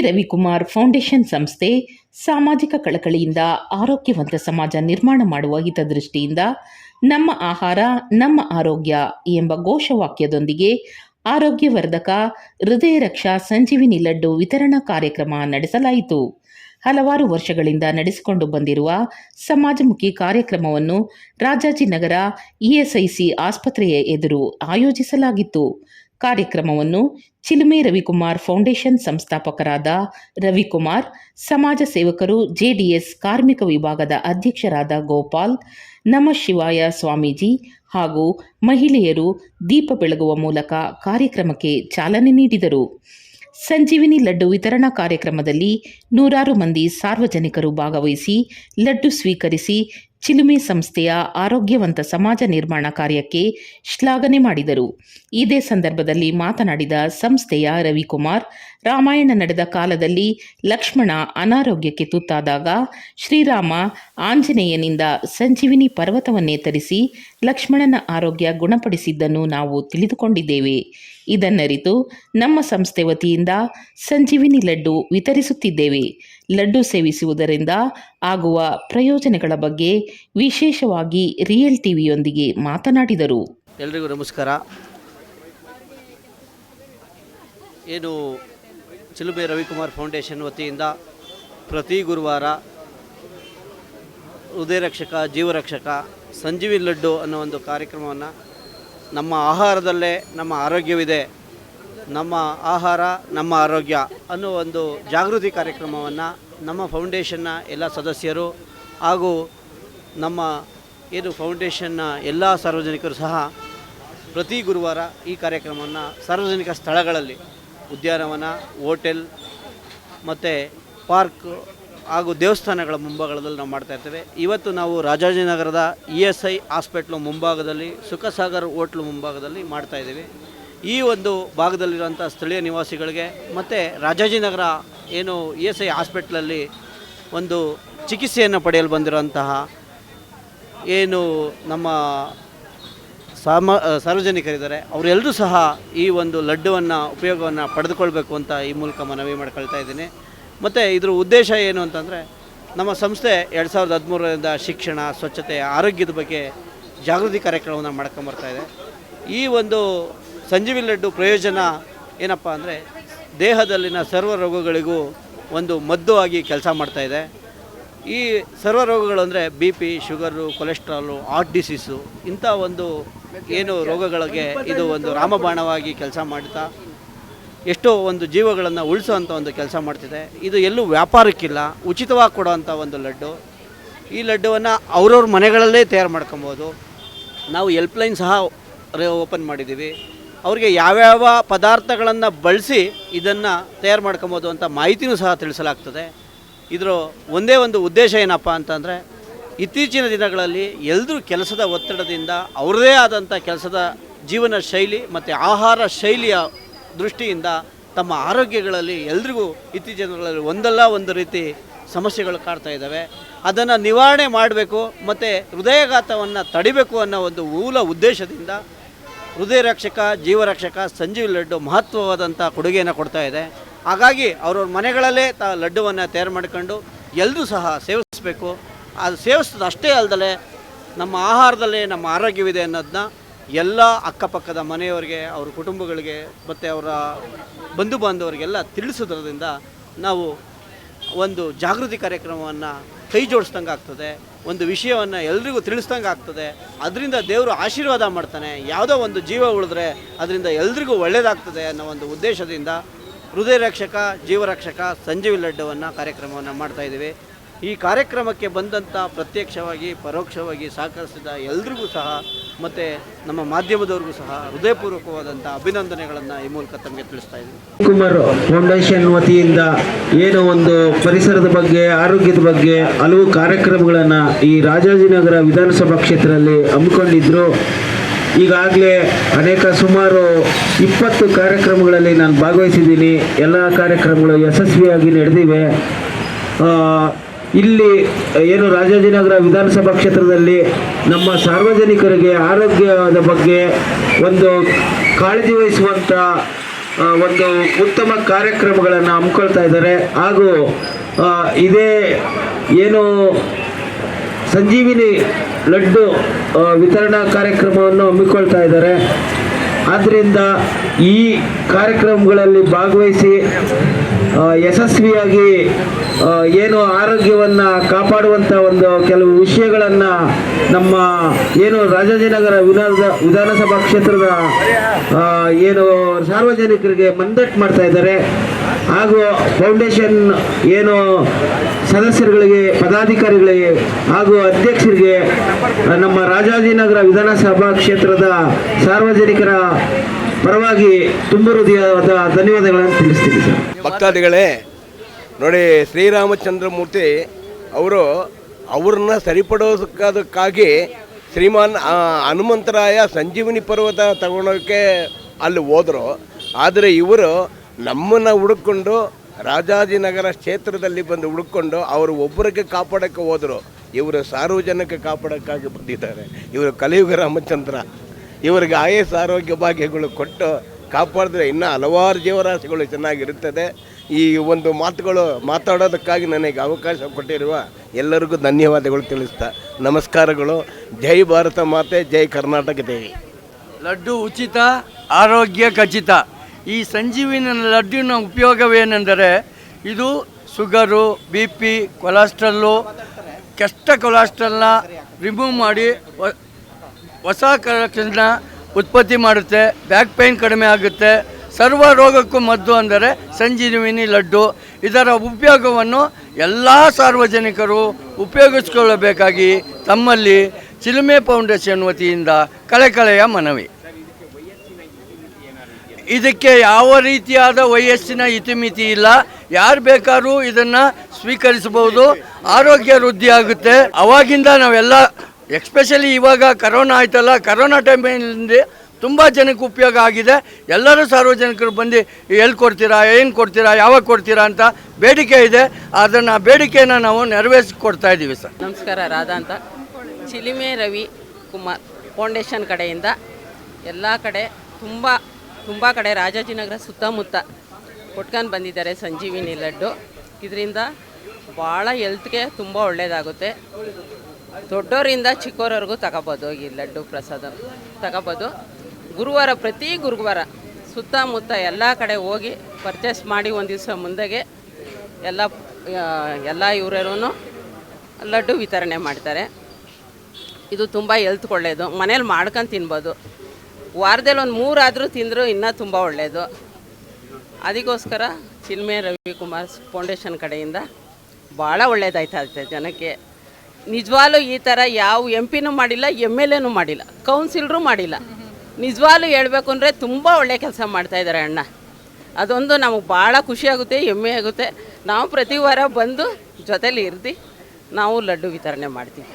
Ravikumar foundation ಸಂಸ್ಥೆ ಸಾಮಾಜಿಕ ಕಳಕಳಿಯಿಂದ ಆರೋಗ್ಯವಂತ ಸಮಾಜ ನಿರ್ಮಾಣ ಮಾಡುವ ಹಿತದೃಷ್ಟಿಯಿಂದ ನಮ್ಮ ಆಹಾರ, ನಮ್ಮ ಆರೋಗ್ಯ ಎಂಬ ಘೋಷವಾಕ್ಯದೊಂದಿಗೆ ಆರೋಗ್ಯವರ್ಧಕ ಹೃದಯ ರಕ್ಷಾ ಸಂಜೀವಿನಿ ಲಡ್ಡು ವಿತರಣಾ ಕಾರ್ಯಕ್ರಮ ನಡೆಸಲಾಯಿತು. ಹಲವಾರು ವರ್ಷಗಳಿಂದ ನಡೆಸಿಕೊಂಡು ಬಂದಿರುವ ಸಮಾಜಮುಖಿ ಕಾರ್ಯಕ್ರಮವನ್ನು ರಾಜಾಜಿನಗರ ಇಎಸ್ಐಸಿ ಆಸ್ಪತ್ರೆಯ ಎದುರು ಆಯೋಜಿಸಲಾಗಿತ್ತು. ಕಾರ್ಯಕ್ರಮವನ್ನು ಚಿಲುಮೆ ರವಿಕುಮಾರ್ ಫೌಂಡೇಶನ್ ಸಂಸ್ಥಾಪಕರಾದ ರವಿಕುಮಾರ್, ಸಮಾಜ ಸೇವಕರು, ಜೆಡಿಎಸ್ ಕಾರ್ಮಿಕ ವಿಭಾಗದ ಅಧ್ಯಕ್ಷರಾದ ಗೋಪಾಲ್, ನಮ ಶಿವಾಯ ಸ್ವಾಮೀಜಿ ಹಾಗೂ ಮಹಿಳೆಯರು ದೀಪ ಬೆಳಗುವ ಮೂಲಕ ಕಾರ್ಯಕ್ರಮಕ್ಕೆ ಚಾಲನೆ ನೀಡಿದರು. ಸಂಜೀವಿನಿ ಲಡ್ಡು ವಿತರಣಾ ಕಾರ್ಯಕ್ರಮದಲ್ಲಿ ನೂರಾರು ಮಂದಿ ಸಾರ್ವಜನಿಕರು ಭಾಗವಹಿಸಿ ಲಡ್ಡು ಸ್ವೀಕರಿಸಿ ಚಿಲುಮೆ ಸಂಸ್ಥೆಯ ಆರೋಗ್ಯವಂತ ಸಮಾಜ ನಿರ್ಮಾಣ ಕಾರ್ಯಕ್ಕೆ ಶ್ಲಾಘನೆ ಮಾಡಿದರು. ಇದೇ ಸಂದರ್ಭದಲ್ಲಿ ಮಾತನಾಡಿದ ಸಂಸ್ಥೆಯ ರವಿಕುಮಾರ್, ರಾಮಾಯಣ ನಡೆದ ಕಾಲದಲ್ಲಿ ಲಕ್ಷ್ಮಣ ಅನಾರೋಗ್ಯಕ್ಕೆ ತುತ್ತಾದಾಗ ಶ್ರೀರಾಮ ಆಂಜನೇಯನಿಂದ ಸಂಜೀವಿನಿ ಪರ್ವತವನ್ನೇ ತರಿಸಿ ಲಕ್ಷ್ಮಣನ ಆರೋಗ್ಯ ಗುಣಪಡಿಸಿದ್ದನ್ನು ನಾವು ತಿಳಿದುಕೊಂಡಿದ್ದೇವೆ. ಇದನ್ನರಿತು ನಮ್ಮ ಸಂಸ್ಥೆ ವತಿಯಿಂದ ಸಂಜೀವಿನಿ ಲಡ್ಡು ವಿತರಿಸುತ್ತಿದ್ದೇವೆ. ಲಡ್ಡು ಸೇವಿಸುವುದರಿಂದ ಆಗುವ ಪ್ರಯೋಜನಗಳ ಬಗ್ಗೆ ವಿಶೇಷವಾಗಿ ರಿಯಲ್ ಟಿವಿಯೊಂದಿಗೆ ಮಾತನಾಡಿದರು. ಎಲ್ರಿಗೂ ನಮಸ್ಕಾರ. ಏನು ಚಿಲುಬೆ ರವಿಕುಮಾರ್ ಫೌಂಡೇಶನ್ ವತಿಯಿಂದ ಪ್ರತಿ ಗುರುವಾರ ಹೃದಯ ರಕ್ಷಕ ಜೀವರಕ್ಷಕ ಸಂಜೀವಿ ಲಡ್ಡು ಅನ್ನೋ ಒಂದು ಕಾರ್ಯಕ್ರಮವನ್ನು ನಮ್ಮ ಆಹಾರದಲ್ಲೇ ನಮ್ಮ ಆರೋಗ್ಯವಿದೆ, ನಮ್ಮ ಆಹಾರ, ನಮ್ಮ ಆರೋಗ್ಯ ಅನ್ನೋ ಒಂದು ಜಾಗೃತಿ ಕಾರ್ಯಕ್ರಮವನ್ನು ನಮ್ಮ ಫೌಂಡೇಶನ್ನ ಎಲ್ಲ ಸದಸ್ಯರು ಹಾಗೂ ನಮ್ಮ ಏನು ಫೌಂಡೇಶನ್ನ ಎಲ್ಲ ಸಾರ್ವಜನಿಕರು ಸಹ ಪ್ರತಿ ಗುರುವಾರ ಈ ಕಾರ್ಯಕ್ರಮವನ್ನು ಸಾರ್ವಜನಿಕ ಸ್ಥಳಗಳಲ್ಲಿ ಉದ್ಯಾನವನ, ಹೋಟೆಲ್ ಮತ್ತು ಪಾರ್ಕ್ ಹಾಗೂ ದೇವಸ್ಥಾನಗಳ ಮುಂಭಾಗದಲ್ಲಿ ನಾವು ಮಾಡ್ತಾ ಇರ್ತೇವೆ. ಇವತ್ತು ನಾವು ರಾಜಾಜಿನಗರದ ಇ ಎಸ್ ಐ ಹಾಸ್ಪಿಟ್ಲು ಮುಂಭಾಗದಲ್ಲಿ, ಸುಖಸಾಗರ್ ಹೋಟ್ಲು ಮುಂಭಾಗದಲ್ಲಿ ಮಾಡ್ತಾ ಇದ್ದೀವಿ. ಈ ಒಂದು ಭಾಗದಲ್ಲಿರುವಂಥ ಸ್ಥಳೀಯ ನಿವಾಸಿಗಳಿಗೆ ಮತ್ತು ರಾಜಾಜಿನಗರ ಏನು ಇ ಎಸ್ ಐ ಹಾಸ್ಪಿಟ್ಲಲ್ಲಿ ಒಂದು ಚಿಕಿತ್ಸೆಯನ್ನು ಪಡೆಯಲು ಬಂದಿರುವಂತಹ ಏನು ನಮ್ಮ ಸಾಮ ಸಾರ್ವಜನಿಕರಿದ್ದಾರೆ. ಅವರೆಲ್ಲರೂ ಸಹ ಈ ಒಂದು ಲಡ್ಡುವನ್ನು ಉಪಯೋಗವನ್ನು ಪಡೆದುಕೊಳ್ಬೇಕು ಅಂತ ಈ ಮೂಲಕ ಮನವಿ ಮಾಡ್ಕೊಳ್ತಾ ಇದ್ದೀನಿ. ಮತ್ತು ಇದ್ರ ಉದ್ದೇಶ ಏನು ಅಂತಂದರೆ, ನಮ್ಮ ಸಂಸ್ಥೆ ಎರಡು ಸಾವಿರದ ಹದಿಮೂರರಿಂದ ಶಿಕ್ಷಣ, ಸ್ವಚ್ಛತೆ, ಆರೋಗ್ಯದ ಬಗ್ಗೆ ಜಾಗೃತಿ ಕಾರ್ಯಕ್ರಮವನ್ನು ಮಾಡ್ಕೊಂಬರ್ತಾ ಇದೆ. ಈ ಒಂದು ಸಂಜೀವಿ ಲಡ್ಡು ಪ್ರಯೋಜನ ಏನಪ್ಪ ಅಂದರೆ, ದೇಹದಲ್ಲಿನ ಸರ್ವ ರೋಗಗಳಿಗೂ ಒಂದು ಮದ್ದು ಆಗಿ ಕೆಲಸ ಮಾಡ್ತಾಯಿದೆ ಈ ಸರ್ವ ರೋಗಗಳು ಅಂದರೆ B P, sugar, cholesterol, heart disease ಇಂಥ ಒಂದು ಏನು ರೋಗಗಳಿಗೆ ಇದು ಒಂದು ರಾಮಬಾಣವಾಗಿ ಕೆಲಸ ಮಾಡ್ತಾ ಎಷ್ಟೋ ಒಂದು ಜೀವಗಳನ್ನು ಉಳಿಸುವಂಥ ಒಂದು ಕೆಲಸ ಮಾಡ್ತಿದೆ. ಇದು ಎಲ್ಲೂ ವ್ಯಾಪಾರಕ್ಕಿಲ್ಲ, ಉಚಿತವಾಗಿ ಕೊಡುವಂಥ ಒಂದು ಲಡ್ಡು. ಈ ಲಡ್ಡುವನ್ನು ಅವ್ರವ್ರ ಮನೆಗಳಲ್ಲೇ ತಯಾರು ಮಾಡ್ಕೊಬೋದು. ನಾವು ಎಲ್ಪ್ಲೈನ್ ಸಹ ಓಪನ್ ಮಾಡಿದ್ದೀವಿ. ಅವರಿಗೆ ಯಾವ್ಯಾವ ಪದಾರ್ಥಗಳನ್ನು ಬಳಸಿ ಇದನ್ನು ತಯಾರು ಮಾಡ್ಕೊಬೋದು ಅಂತ ಮಾಹಿತಿನೂ ಸಹ ತಿಳಿಸಲಾಗ್ತದೆ. ಇದರ ಒಂದೇ ಒಂದು ಉದ್ದೇಶ ಏನಪ್ಪ ಅಂತಂದರೆ ಇತ್ತೀಚಿನ ದಿನಗಳಲ್ಲಿ ಎಲ್ಲರೂ ಕೆಲಸದ ಒತ್ತಡದಿಂದ ಅವರದೇ ಆದಂಥ ಕೆಲಸದ ಜೀವನ ಶೈಲಿ ಮತ್ತು ಆಹಾರ ಶೈಲಿಯ ದೃಷ್ಟಿಯಿಂದ ತಮ್ಮ ಆರೋಗ್ಯಗಳಲ್ಲಿ ಎಲ್ರಿಗೂ ಇತ್ತೀಚಿನ ದಿನಗಳಲ್ಲಿ ಒಂದಲ್ಲ ಒಂದು ರೀತಿ ಸಮಸ್ಯೆಗಳು ಕಾಡ್ತಾ ಇದ್ದಾವೆ. ಅದನ್ನು ನಿವಾರಣೆ ಮಾಡಬೇಕು ಮತ್ತು ಹೃದಯಘಾತವನ್ನು ತಡಿಬೇಕು ಅನ್ನೋ ಒಂದು ಮೂಲ ಉದ್ದೇಶದಿಂದ ಹೃದಯ ರಕ್ಷಕ ಜೀವರಕ್ಷಕ ಸಂಜೀವ್ ಲಡ್ಡು ಮಹತ್ವವಾದಂಥ ಕೊಡುಗೆಯನ್ನು ಕೊಡ್ತಾ ಇದೆ. ಹಾಗಾಗಿ ಅವ್ರವ್ರ ಮನೆಗಳಲ್ಲೇ ತ ಲಡ್ಡುವನ್ನು ತಯಾರು ಮಾಡ್ಕೊಂಡು ಎಲ್ಲರೂ ಸಹ ಸೇವಿಸಬೇಕು. ಅದು ಸೇವಿಸೋದು ಅಷ್ಟೇ ಅಲ್ಲದೆ ನಮ್ಮ ಆಹಾರದಲ್ಲೇ ನಮ್ಮ ಆರೋಗ್ಯವಿದೆ ಅನ್ನೋದನ್ನ ಎಲ್ಲ ಅಕ್ಕಪಕ್ಕದ ಮನೆಯವರಿಗೆ, ಅವ್ರ ಕುಟುಂಬಗಳಿಗೆ, ಮತ್ತು ಅವರ ಬಂಧು ಬಾಂಧವರಿಗೆಲ್ಲ ತಿಳಿಸೋದ್ರಿಂದ ನಾವು ಒಂದು ಜಾಗೃತಿ ಕಾರ್ಯಕ್ರಮವನ್ನು ಕೈ ಜೋಡಿಸ್ದಂಗೆ ಆಗ್ತದೆ. ಒಂದು ವಿಷಯವನ್ನು ಎಲ್ರಿಗೂ ತಿಳಿಸ್ದಂಗೆ ಆಗ್ತದೆ. ಅದರಿಂದ ದೇವರು ಆಶೀರ್ವಾದ ಮಾಡ್ತಾನೆ. ಯಾವುದೋ ಒಂದು ಜೀವ ಉಳಿದ್ರೆ ಅದರಿಂದ ಎಲ್ರಿಗೂ ಒಳ್ಳೆಯದಾಗ್ತದೆ ಅನ್ನೋ ಒಂದು ಉದ್ದೇಶದಿಂದ ಹೃದಯ ರಕ್ಷಕ ಜೀವರಕ್ಷಕ ಸಂಜೀವಿ ಲಡ್ಡುವನ್ನು ಕಾರ್ಯಕ್ರಮವನ್ನು ಮಾಡ್ತಾ ಇದ್ದೀವಿ. ಈ ಕಾರ್ಯಕ್ರಮಕ್ಕೆ ಬಂದಂಥ ಪ್ರತ್ಯಕ್ಷವಾಗಿ, ಪರೋಕ್ಷವಾಗಿ ಸಹಕರಿಸಿದ ಎಲ್ರಿಗೂ ಸಹ, ಮತ್ತು ನಮ್ಮ ಮಾಧ್ಯಮದವ್ರಿಗೂ ಸಹ ಹೃದಯಪೂರ್ವಕವಾದಂಥ ಅಭಿನಂದನೆಗಳನ್ನು ಈ ಮೂಲಕ ತಮಗೆ ತಿಳಿಸ್ತಾ ಇದ್ದೀವಿ ಕುಮಾರ್ ಫೌಂಡೇಶನ್ ವತಿಯಿಂದ ಏನು ಒಂದು ಪರಿಸರದ ಬಗ್ಗೆ, ಆರೋಗ್ಯದ ಬಗ್ಗೆ ಹಲವು ಕಾರ್ಯಕ್ರಮಗಳನ್ನು ಈ ರಾಜಾಜಿನಗರ ವಿಧಾನಸಭಾ ಕ್ಷೇತ್ರದಲ್ಲಿ ಹಮ್ಮಿಕೊಂಡಿದ್ರು. ಈಗಾಗಲೇ ಅನೇಕ ಸುಮಾರು ಇಪ್ಪತ್ತು ಕಾರ್ಯಕ್ರಮಗಳಲ್ಲಿ ನಾನು ಭಾಗವಹಿಸಿದ್ದೀನಿ. ಎಲ್ಲ ಕಾರ್ಯಕ್ರಮಗಳು ಯಶಸ್ವಿಯಾಗಿ ನಡೆದಿವೆ. ಇಲ್ಲಿ ಏನು ರಾಜಾಜಿನಗರ ವಿಧಾನಸಭಾ ಕ್ಷೇತ್ರದಲ್ಲಿ ನಮ್ಮ ಸಾರ್ವಜನಿಕರಿಗೆ ಆರೋಗ್ಯದ ಬಗ್ಗೆ ಒಂದು ಕಾಳಜಿ ವಹಿಸುವಂಥ ಒಂದು ಉತ್ತಮ ಕಾರ್ಯಕ್ರಮಗಳನ್ನು ಹಮ್ಮಿಕೊಳ್ತಾ ಇದ್ದಾರೆ. ಹಾಗೂ ಇದೇ ಏನು ಸಂಜೀವಿನಿ ಲಡ್ಡು ವಿತರಣಾ ಕಾರ್ಯಕ್ರಮವನ್ನು ಹಮ್ಮಿಕೊಳ್ತಾ ಇದ್ದಾರೆ. ಆದ್ದರಿಂದ ಈ ಕಾರ್ಯಕ್ರಮಗಳಲ್ಲಿ ಭಾಗವಹಿಸಿ ಯಶಸ್ವಿಯಾಗಿ ಏನು ಆರೋಗ್ಯವನ್ನು ಕಾಪಾಡುವಂಥ ಒಂದು ಕೆಲವು ವಿಷಯಗಳನ್ನು ನಮ್ಮ ಏನು ರಾಜಾಜಿನಗರ ವಿಧಾನದ ವಿಧಾನಸಭಾ ಕ್ಷೇತ್ರದ ಏನು ಸಾರ್ವಜನಿಕರಿಗೆ ಮಂದಟ್ಟು ಮಾಡ್ತಾ ಇದ್ದಾರೆ. ಹಾಗೂ ಫೌಂಡೇಶನ್ ಏನು ಸದಸ್ಯರುಗಳಿಗೆ, ಪದಾಧಿಕಾರಿಗಳಿಗೆ ಹಾಗೂ ಅಧ್ಯಕ್ಷರಿಗೆ, ನಮ್ಮ ರಾಜಾಜಿನಗರ ವಿಧಾನಸಭಾ ಕ್ಷೇತ್ರದ ಸಾರ್ವಜನಿಕರ ಪರವಾಗಿ ತುಂಬ ಹೃದಯವಾದ ಧನ್ಯವಾದಗಳನ್ನು ತಿಳಿಸ್ತೀನಿ ಸರ್. ಭಕ್ತಾದಿಗಳೇ, ನೋಡಿ ಶ್ರೀರಾಮಚಂದ್ರ ಮೂರ್ತಿ ಅವರು ಅವ್ರನ್ನ ಸರಿಪಡೋದಕ್ಕಾಗಿ ಶ್ರೀಮಾನ್ ಹನುಮಂತರಾಯ ಸಂಜೀವನಿ ಪರ್ವತ ತಗೊಳೋಕ್ಕೆ ಅಲ್ಲಿ ಹೋದರು. ಆದರೆ ಇವರು ನಮ್ಮನ್ನು ಹುಡುಕೊಂಡು ರಾಜಾಜಿನಗರ ಕ್ಷೇತ್ರದಲ್ಲಿ ಬಂದು ಹುಡುಕೊಂಡು ಅವರು ಒಬ್ಬರಿಗೆ ಕಾಪಾಡೋಕ್ಕೆ ಹೋದರು. ಇವರು ಸಾರ್ವಜನಿಕ ಕಾಪಾಡೋಕ್ಕಾಗಿ ಬಂದಿದ್ದಾರೆ. ಇವರು ಕಲಿಯುಗ ರಾಮಚಂದ್ರ. ಇವರಿಗೆ ಆಯಸ್ ಆರೋಗ್ಯ ಭಾಗ್ಯಗಳು ಕೊಟ್ಟು ಕಾಪಾಡಿದ್ರೆ ಇನ್ನೂ ಹಲವಾರು ಜೀವರಾಶಿಗಳು ಚೆನ್ನಾಗಿರುತ್ತದೆ. ಈ ಒಂದು ಮಾತುಗಳು ಮಾತಾಡೋದಕ್ಕಾಗಿ ನನಗೆ ಅವಕಾಶ ಕೊಟ್ಟಿರುವ ಎಲ್ಲರಿಗೂ ಧನ್ಯವಾದಗಳು ತಿಳಿಸ್ತಾ ನಮಸ್ಕಾರಗಳು. ಜೈ ಭಾರತ ಮಾತೆ, ಜೈ ಕರ್ನಾಟಕ ದೇವಿ. ಲಡ್ಡು ಉಚಿತ, ಆರೋಗ್ಯ ಖಚಿತ. ಈ ಸಂಜೀವಿನ ಲಡ್ಡಿನ ಉಪಯೋಗವೇನೆಂದರೆ ಇದು ಶುಗರು, ಬಿ ಪಿ ಕೊಲೆಸ್ಟ್ರಲ್ಲು ಕೆಟ್ಟ ಕೊಲೆಸ್ಟ್ರಲ್ನ ರಿಮೂವ್ ಮಾಡಿ ಹೊಸ ಕಲೆಕ್ಷನ್ನ ಉತ್ಪತ್ತಿ ಮಾಡುತ್ತೆ ಬ್ಯಾಕ್ ಪೈನ್ ಕಡಿಮೆ ಆಗುತ್ತೆ. ಸರ್ವ ರೋಗಕ್ಕೂ ಮದ್ದು ಅಂದರೆ ಸಂಜೀವಿನಿ ಲಡ್ಡು. ಇದರ ಉಪಯೋಗವನ್ನು ಎಲ್ಲ ಸಾರ್ವಜನಿಕರು ಉಪಯೋಗಿಸಿಕೊಳ್ಳಬೇಕಾಗಿ ತಮ್ಮಲ್ಲಿ ಚಿಲುಮೆ ಫೌಂಡೇಶನ್ ವತಿಯಿಂದ ಕಳೆಕಳೆಯ ಮನವಿ. ಇದಕ್ಕೆ ಯಾವ ರೀತಿಯಾದ ವಯಸ್ಸಿನ ಇತಿಮಿತಿ ಇಲ್ಲ. ಯಾರು ಬೇಕಾದ್ರೂ ಇದನ್ನು ಸ್ವೀಕರಿಸಬಹುದು. ಆರೋಗ್ಯ ವೃದ್ಧಿ ಆಗುತ್ತೆ. ಅವಾಗಿಂದ ನಾವೆಲ್ಲ ಎಕ್ಸ್ಪೆಷಲಿ ಇವಾಗ ಕರೋನಾ ಆಯ್ತಲ್ಲ, ಕರೋನಾ ಟೈಮಿಂದ ತುಂಬ ಜನಕ್ಕೆ ಉಪಯೋಗ ಆಗಿದೆ. ಎಲ್ಲರೂ ಸಾರ್ವಜನಿಕರು ಬಂದು ಎಲ್ಲಿ ಕೊಡ್ತೀರಾ, ಏನು ಕೊಡ್ತೀರಾ, ಯಾವಾಗ ಕೊಡ್ತೀರಾ ಅಂತ ಬೇಡಿಕೆ ಇದೆ. ಅದನ್ನು ಬೇಡಿಕೆಯನ್ನು ನಾವು ನೆರವೇರಿಸಿ ಕೊಡ್ತಾ ಇದ್ದೀವಿ ಸರ್. ನಮಸ್ಕಾರ, ರಾಧಾ ಅಂತ. ಚಿಲಿಮೆ ರವಿ ಕುಮಾರ್ ಫೌಂಡೇಶನ್ ಕಡೆಯಿಂದ ಎಲ್ಲ ಕಡೆ ತುಂಬ ತುಂಬ ಕಡೆ ರಾಜಾಜಿನಗರ ಸುತ್ತಮುತ್ತ ಕೊಟ್ಕೊಂಡು ಬಂದಿದ್ದಾರೆ ಸಂಜೀವಿನಿ ಲಡ್ಡು. ಇದರಿಂದ ಭಾಳ ಹೆಲ್ತ್ಗೆ ತುಂಬ ಒಳ್ಳೆಯದಾಗುತ್ತೆ ದೊಡ್ಡವರಿಂದ ಚಿಕ್ಕವರವರೆಗೂ ತಗೋಬೋದು ಈ ಲಡ್ಡು ಪ್ರಸಾದ. ತಗೋಬೋದು. ಗುರುವಾರ, ಪ್ರತಿ ಗುರುವಾರ ಸುತ್ತಮುತ್ತ ಎಲ್ಲ ಕಡೆ ಹೋಗಿ ಪರ್ಚೇಸ್ ಮಾಡಿ ಒಂದು ದಿವಸ ಮುಂದೆಗೆ ಎಲ್ಲ ಎಲ್ಲ ಇವರೂ ಲಡ್ಡು ವಿತರಣೆ ಮಾಡ್ತಾರೆ. ಇದು ತುಂಬ ಎಲ್ತ್ ಒಳ್ಳೆಯದು ಮನೇಲಿ ಮಾಡ್ಕೊಂಡು ತಿನ್ಬೋದು. ವಾರದಲ್ಲಿ ಒಂದು ಮೂರಾದರೂ ತಿಂದರೂ ಇನ್ನೂ ತುಂಬ ಒಳ್ಳೆಯದು ಅದಕ್ಕೋಸ್ಕರ ಚಿಲ್ಮೆ ರವಿಕುಮಾರ್ ಫೌಂಡೇಶನ್ ಕಡೆಯಿಂದ ಭಾಳ ಒಳ್ಳೆಯದಾಯ್ತಾ ಜನಕ್ಕೆ. ನಿಜವಾಗ್ಲೂ ಈ ಥರ ಯಾವ ಎಂ ಪಿನೂ ಮಾಡಿಲ್ಲ ಎಂ ಎಲ್ ಎನೂ ಮಾಡಿಲ್ಲ ಕೌನ್ಸಿಲ್ರೂ ಮಾಡಿಲ್ಲ. ನಿಜವಾಗ್ಲೂ ಹೇಳಬೇಕು ಅಂದರೆ ತುಂಬ ಒಳ್ಳೆ ಕೆಲಸ ಮಾಡ್ತಾಯಿದ್ದಾರೆ ಅಣ್ಣ. ಅದೊಂದು ನಮಗೆ ಭಾಳ ಖುಷಿಯಾಗುತ್ತೆ ಹೆಮ್ಮೆ ಆಗುತ್ತೆ. ನಾವು ಪ್ರತಿ ವಾರ ಬಂದು ಜೊತೇಲಿ ಇರ್ದು, ನಾವು ಲಡ್ಡು ವಿತರಣೆ ಮಾಡ್ತೀವಿ.